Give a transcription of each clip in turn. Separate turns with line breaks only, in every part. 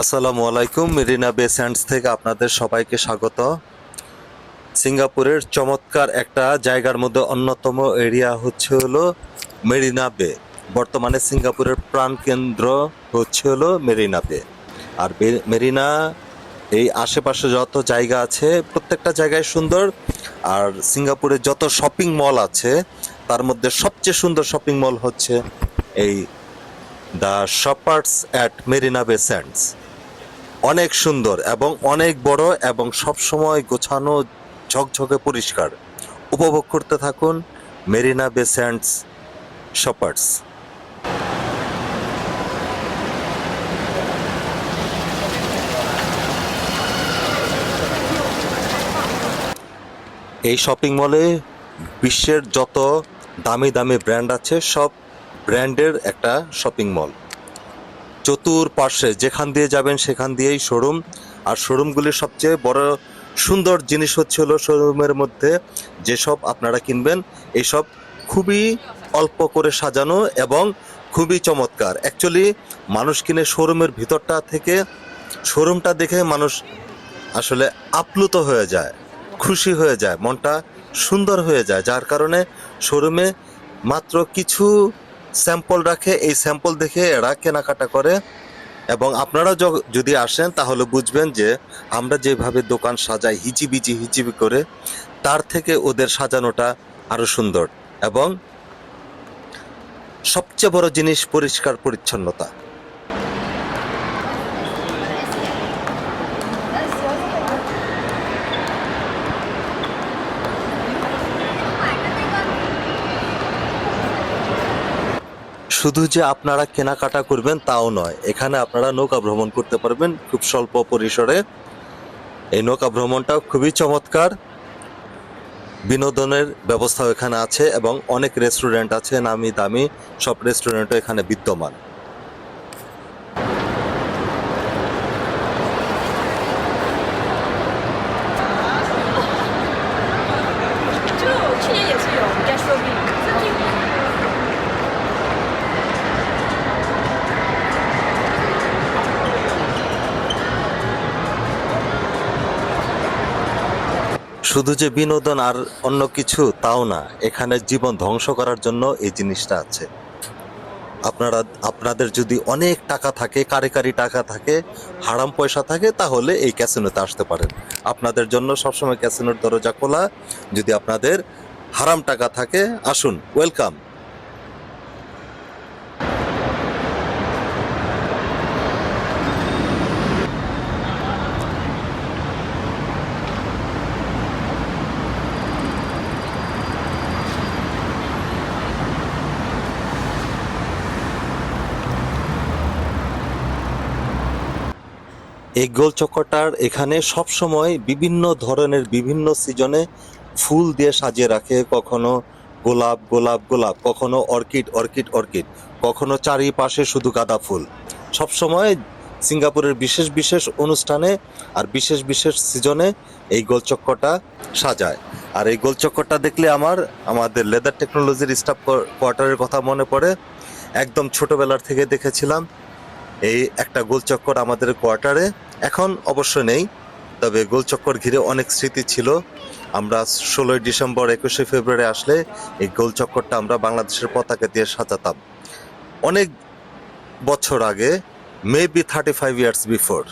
আসসালামু আলাইকুম মেরিনা বে স্যান্ডস থেকে আপনাদের সবাইকে স্বাগত। সিঙ্গাপুরের চমৎকার একটা জায়গার মধ্যে অন্যতম এরিয়া হচ্ছে হলো মেরিনা বে। বর্তমানে সিঙ্গাপুরের প্রাণকেন্দ্র হচ্ছে হলো মেরিনা বে। আর মেরিনা, এই আশেপাশে যত জায়গা আছে, প্রত্যেকটা জায়গায় সুন্দর। আর সিঙ্গাপুরে যত শপিং মল আছে, তার মধ্যে সবচেয়ে সুন্দর শপিং মল হচ্ছে এই দ্য শপার্স অ্যাট মেরিনা বে স্যান্ডস। অনেক সুন্দর এবং অনেক বড় এবং সব সময় গোছানো ঝকঝকে পরিষ্কার। উপভোগ করতে থাকুন মেরিনা বে স্যান্ডস শপার্স। এই শপিং মলে বিশ্বের যত দামি দামি ব্র্যান্ড আছে, সব ব্র্যান্ডের একটা শপিং মল। চতুর্পার্শ্বে যেখান দিয়ে যাবেন সেখান দিয়েই শোরুম। আর শোরুমগুলির সবচেয়ে বড় সুন্দর জিনিস হচ্ছে হলো শোরুমের মধ্যে যেসব আপনারা কিনবেন এইসব খুবই অল্প করে সাজানো এবং খুবই চমৎকার। অ্যাকচুয়ালি মানুষ কিনে শোরুমের ভিতরটা থেকে শোরুমটা দেখে মানুষ আসলে আপ্লুত হয়ে যায়, খুশি হয়ে যায়, মনটা সুন্দর হয়ে যায়। যার কারণে শোরুমে মাত্র কিছু স্যাম্পল রাখে, এই স্যাম্পল দেখে এরা কেনাকাটা করে। এবং আপনারা যদি আসেন, তাহলে বুঝবেন যে আমরা যেভাবে দোকান সাজাই, হিচিবিচি, হিচিবি করে, তার থেকে ওদের সাজানোটা আরও সুন্দর। এবং সবচেয়ে বড় জিনিস পরিষ্কার পরিচ্ছন্নতা। শুধু যে আপনারা কেনাকাটা করবেন তাও নয়, এখানে আপনারা নৌকা ভ্রমণ করতে পারবেন খুব স্বল্প পরিসরে। এই নৌকা ভ্রমণটাও খুবই চমৎকার। বিনোদনের ব্যবস্থাও এখানে আছে এবং অনেক রেস্টুরেন্ট আছে, নামি দামি, সব রেস্টুরেন্টও এখানে বিদ্যমান। শুধু যে বিনোদন আর অন্য কিছু, তাও না, এখানে জীবন ধ্বংস করার জন্য এই জিনিসটা আছে। আপনারা, আপনাদের যদি অনেক টাকা থাকে কারি কারি টাকা থাকে, হারাম পয়সা থাকে, তাহলে এই ক্যাসিনোতে আসতে পারেন। আপনাদের জন্য সবসময় ক্যাসিনোর দরজা খোলা। যদি আপনাদের হারাম টাকা থাকে, আসুন, ওয়েলকাম। এই গোল চক্করটার এখানে সব সময় বিভিন্ন ধরনের বিভিন্ন সিজনে ফুল দিয়ে সাজিয়ে রাখে। কখনো গোলাপ গোলাপ গোলাপ, কখনো অর্কিড অর্কিড অর্কিড, কখনো চারিপাশে শুধু গাঁদা ফুল। সব সময় সিঙ্গাপুরের বিশেষ বিশেষ অনুষ্ঠানে আর বিশেষ বিশেষ সিজনে এই গোলচক্করটা সাজায়। আর এই গোলচক্করটা দেখলে আমার, আমাদের লেদার টেকনোলজির স্টাফ কোয়ার্টারের কথা মনে পড়ে। একদম ছোটবেলার থেকে দেখেছিলাম এই একটা গোলচক্কর আমাদের কোয়ার্টারে এখন অবশ্য নেই, তবে গোলচক্কর ঘিরে অনেক স্মৃতি ছিল। আমরা ষোলোই ডিসেম্বর একুশে ফেব্রুয়ারি আসলে এই গোলচক্করটা আমরা বাংলাদেশের পতাকা দিয়ে সাজাতাম। অনেক বছর আগে maybe thirty five years before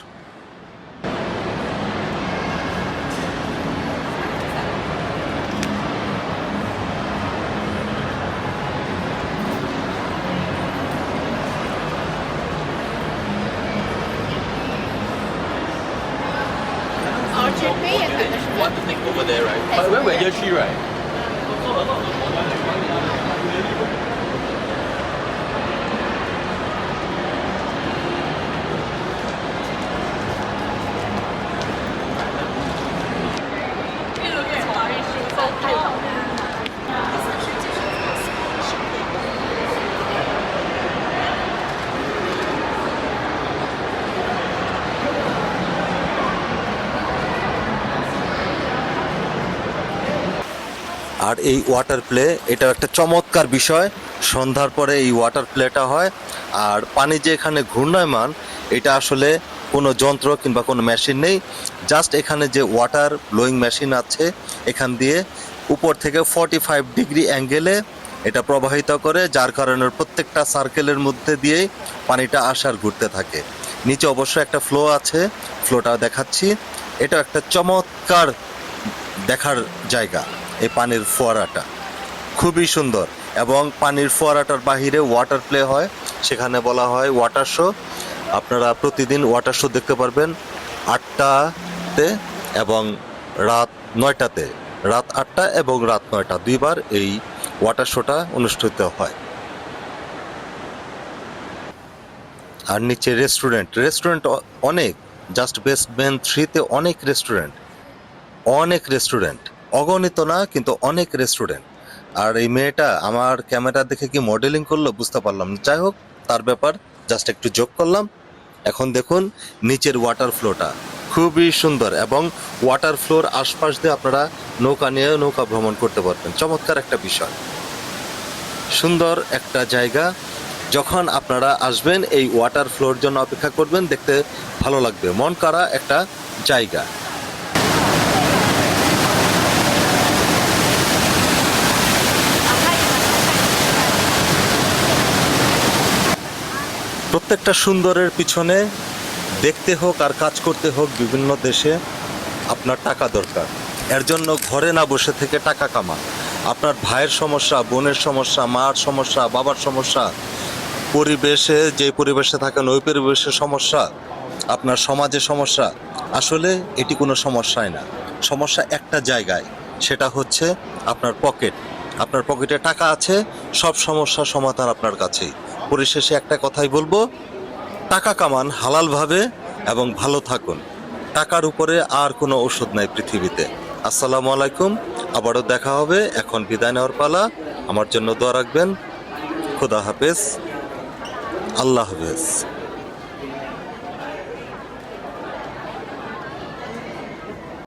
But when we're right?
আর এই ওয়াটার প্লে এটা একটা চমৎকার বিষয়। সন্ধ্যার পরে এই ওয়াটার প্লেটা হয়। আর পানি যে এখানে ঘূর্ণায়মান, এটা আসলে কোনো যন্ত্র কিংবা কোনো মেশিন নেই। জাস্ট এখানে যে ওয়াটার ব্লোয়িং মেশিন আছে, এখান দিয়ে উপর থেকে ফর্টি ফাইভ ডিগ্রি অ্যাঙ্গেলে এটা প্রবাহিত করে, যার কারণে প্রত্যেকটা সার্কেলের মধ্যে দিয়েই পানিটা আসার ঘুরতে থাকে। নিচে অবশ্য একটা ফ্লো আছে ফ্লোটা দেখাচ্ছি। এটা একটা চমৎকার দেখার জায়গা। এই পানির ফোয়ারাটা। খুবই সুন্দর। এবং পানির ফোয়ারাটার বাহিরে ওয়াটার প্লে হয়। সেখানে বলা হয় ওয়াটার শো। আপনারা প্রতিদিন ওয়াটার শো দেখতে পারবেন আটটাতে এবং রাত নয়টাতে। রাত আটটা এবং রাত নয়টা দুইবার এই ওয়াটার শোটা অনুষ্ঠিত হয়। আর নিচে রেস্টুরেন্ট। রেস্টুরেন্ট অনেক। জাস্ট বেসমেন্ট থ্রিতে অনেক রেস্টুরেন্ট। অনেক রেস্টুরেন্ট। অগণিত না, কিন্তু অনেক রেস্টুরেন্ট আর এই মেয়েটা আমার ক্যামেরা দেখে কি মডেলিং করল বুঝতে পারলাম যাই হোক, তার ব্যাপার জাস্ট একটু যোগ করলাম। এখন দেখুন, নিচের ওয়াটার ফ্লোটা খুবই সুন্দর এবং ওয়াটার ফ্লোর আশপাশ দিয়ে আপনারা নৌকা নিয়ে নৌকা ভ্রমণ করতে পারবেন। চমৎকার একটা বিষয়। সুন্দর একটা জায়গা। যখন আপনারা আসবেন, এই ওয়াটার ফ্লোর জন্য অপেক্ষা করবেন, দেখতে ভালো লাগবে। মন করা একটা জায়গা। প্রত্যেকটা সুন্দরের পিছনে দেখতে হোক আর কাজ করতে হোক বিভিন্ন দেশে আপনার টাকা দরকার। এর জন্য ঘরে না বসে থেকে টাকা কামান আপনার ভাইয়ের সমস্যা, বোনের সমস্যা, মার সমস্যা, বাবার সমস্যা, পরিবেশে যে পরিবেশে থাকেন ওই পরিবেশের সমস্যা, আপনার সমাজে সমস্যা। আসলে এটি কোনো সমস্যাই না। সমস্যা একটা জায়গায়, সেটা হচ্ছে আপনার পকেট। আপনার পকেটে টাকা আছে, সব সমস্যার সমাধান আপনার কাছেই। পরিশেষে একটা কথাই বলব, টাকা কামান হালালভাবে এবং ভালো থাকুন। টাকার উপরে আর কোনো ওষুধ নাই পৃথিবীতে। আসসালামু আলাইকুম, আবারও দেখা হবে, এখন বিদায় নেওয়ার পালা। আমার জন্য দোয়া রাখবেন। খোদা হাফেজ। আল্লাহ হাফেজ।